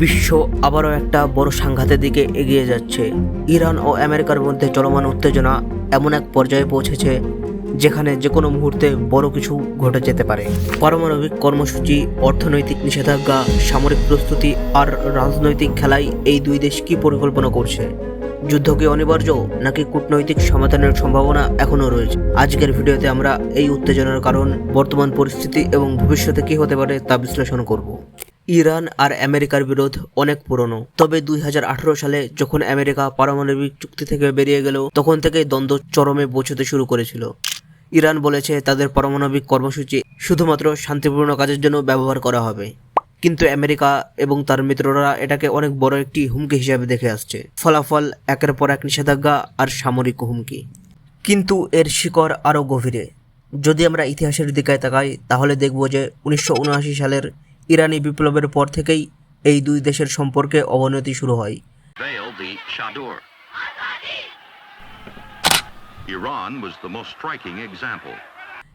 বিশ্ব আবারও একটা বড় সাংঘাতের দিকে এগিয়ে যাচ্ছে। ইরান ও আমেরিকার মধ্যে চলমান উত্তেজনা এমন এক পর্যায়ে পৌঁছেছে যেখানে যে কোনো মুহূর্তে বড় কিছু ঘটে যেতে পারে। পারমাণবিক কর্মসূচি, অর্থনৈতিক নিষেধাজ্ঞা, সামরিক প্রস্তুতি আর রাজনৈতিক খেলায় এই দুই দেশ কি পরিকল্পনা করছে? যুদ্ধ কি অনিবার্য নাকি কূটনৈতিক সমাধানের সম্ভাবনা এখনও রয়েছে? আজকের ভিডিওতে আমরা এই উত্তেজনার কারণ, বর্তমান পরিস্থিতি এবং ভবিষ্যতে কি হতে পারে তা বিশ্লেষণ করব। ইরান আর আমেরিকার বিরোধ অনেক পুরনো। তবে দুই হাজার আঠেরো সালে যখন আমেরিকা পারমাণবিক চুক্তি থেকে বেরিয়ে গেল, তখন থেকেই দ্বন্দ্ব চরমে পৌঁছতে শুরু করেছিল। ইরান বলেছে তাদের পারমাণবিক কর্মসূচি শুধুমাত্র শান্তিপূর্ণ কাজের জন্য ব্যবহার করা হবে। কিন্তু আমেরিকা এবং তার মিত্ররা এটাকে অনেক বড় একটি হুমকি হিসাবে দেখে আসছে। ফলাফল একের পর এক নিষেধাজ্ঞা আর সামরিক হুমকি। কিন্তু এর শিকড় আরও গভীরে। যদি আমরা ইতিহাসের দিকে তাকাই, তাহলে দেখব যে উনিশশো উনআশি সালের ইরানি বিপ্লবের পর থেকেই এই দুই দেশের সম্পর্কে অবনতি শুরু হয়.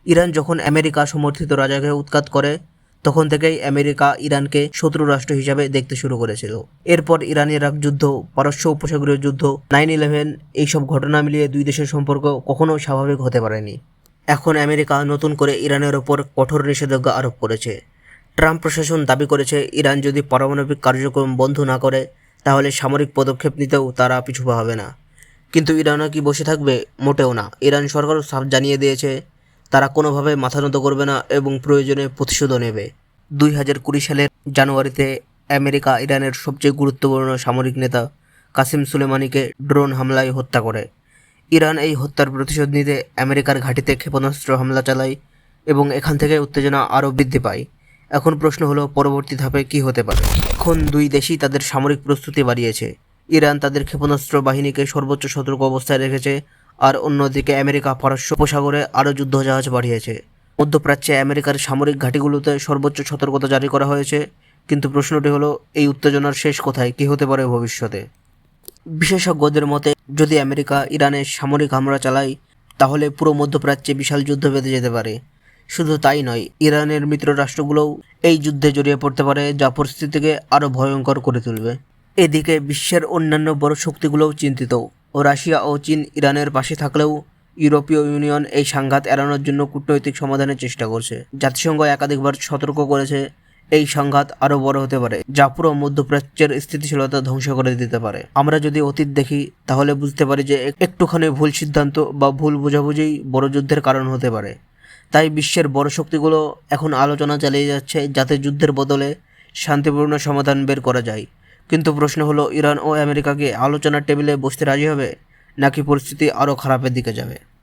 ইরান যখন আমেরিকা সমর্থিত রাজাকে উৎখাত করে তখন থেকেই আমেরিকা ইরানকে শত্রু রাষ্ট্র হিসাবে দেখতে শুরু করেছিল। এরপর ইরান ইরাক যুদ্ধ পারস্য উপসাগরীয় যুদ্ধ নাইন ইলেভেন এইসব ঘটনা মিলিয়ে দুই দেশের সম্পর্ক কখনো স্বাভাবিক হতে পারেনি। এখন আমেরিকা নতুন করে ইরানের ওপর কঠোর নিষেধাজ্ঞা আরোপ করেছে। ট্রাম্প প্রশাসন দাবি করেছে, ইরান যদি পারমাণবিক কার্যক্রম বন্ধ না করে, তাহলে সামরিক পদক্ষেপ নিতেও তারা পিছুপা হবে না। কিন্তু ইরানও কি বসে থাকবে? মোটেও না। ইরান সরকারও সাফ জানিয়ে দিয়েছে, তারা কোনোভাবে মাথা নত করবে না এবং প্রয়োজনে প্রতিশোধও নেবে। দুই হাজার কুড়ি সালের জানুয়ারিতে আমেরিকা ইরানের সবচেয়ে গুরুত্বপূর্ণ সামরিক নেতা কাসিম সুলেমানিকে ড্রোন হামলায় হত্যা করে। ইরান এই হত্যার প্রতিশোধ নিতে আমেরিকার ঘাঁটিতে ক্ষেপণাস্ত্র হামলা চালায় এবং এখান থেকে উত্তেজনা আরও বৃদ্ধি পায়। এখন প্রশ্ন হলো, পরবর্তী ধাপে কি হতে পারে? এখন দুই দেশই তাদের সামরিক প্রস্তুতি বাড়িয়েছে। ইরান তাদের ক্ষেপণাস্ত্র বাহিনীকে সর্বোচ্চ সতর্ক অবস্থায় রেখেছে, আর অন্যদিকে আমেরিকা পারস্য উপসাগরে আরও যুদ্ধজাহাজ বাড়িয়েছে। মধ্যপ্রাচ্যে আমেরিকার সামরিক ঘাঁটিগুলোতে সর্বোচ্চ সতর্কতা জারি করা হয়েছে, কিন্তু প্রশ্নটি হলো, এই উত্তেজনার শেষ কোথায়? কী হতে পারে ভবিষ্যতে? বিশেষজ্ঞদের মতে, যদি আমেরিকা ইরানে সামরিক হামলা চালায়, তাহলে পুরো মধ্যপ্রাচ্যে বিশাল যুদ্ধ বেঁধে যেতে পারে। শুধু তাই নয়, ইরানের মিত্র রাষ্ট্রগুলোও এই যুদ্ধে জড়িয়ে পড়তে পারে, যা পরিস্থিতিকে আরও ভয়ঙ্কর করে তুলবে। এদিকে বিশ্বের অন্যান্য বড় শক্তিগুলোও চিন্তিত। ও রাশিয়া ও চীন ইরানের পাশে থাকলেও ইউরোপীয় ইউনিয়ন এই সংঘাত এড়ানোর জন্য কূটনৈতিক সমাধানের চেষ্টা করছে। জাতিসংঘ একাধিকবার সতর্ক করেছে, এই সংঘাত আরও বড় হতে পারে, যা পুরো মধ্যপ্রাচ্যের স্থিতিশীলতা ধ্বংস করে দিতে পারে। আমরা যদি অতীত দেখি, তাহলে বুঝতে পারি যে একটুখানি ভুল সিদ্ধান্ত বা ভুল বোঝাবুঝি বড় যুদ্ধের কারণ হতে পারে। তাই বিশ্বের বড় শক্তিগুলো এখন আলোচনা চালিয়ে যাচ্ছে যাতে যুদ্ধের বদলে শান্তিপূর্ণ সমাধান বের করা যায়। কিন্তু প্রশ্ন হলো, ইরান ও আমেরিকাকে আলোচনার টেবিলে বসতে রাজি হবে? নাকি পরিস্থিতি আরও খারাপের দিকে যাবে?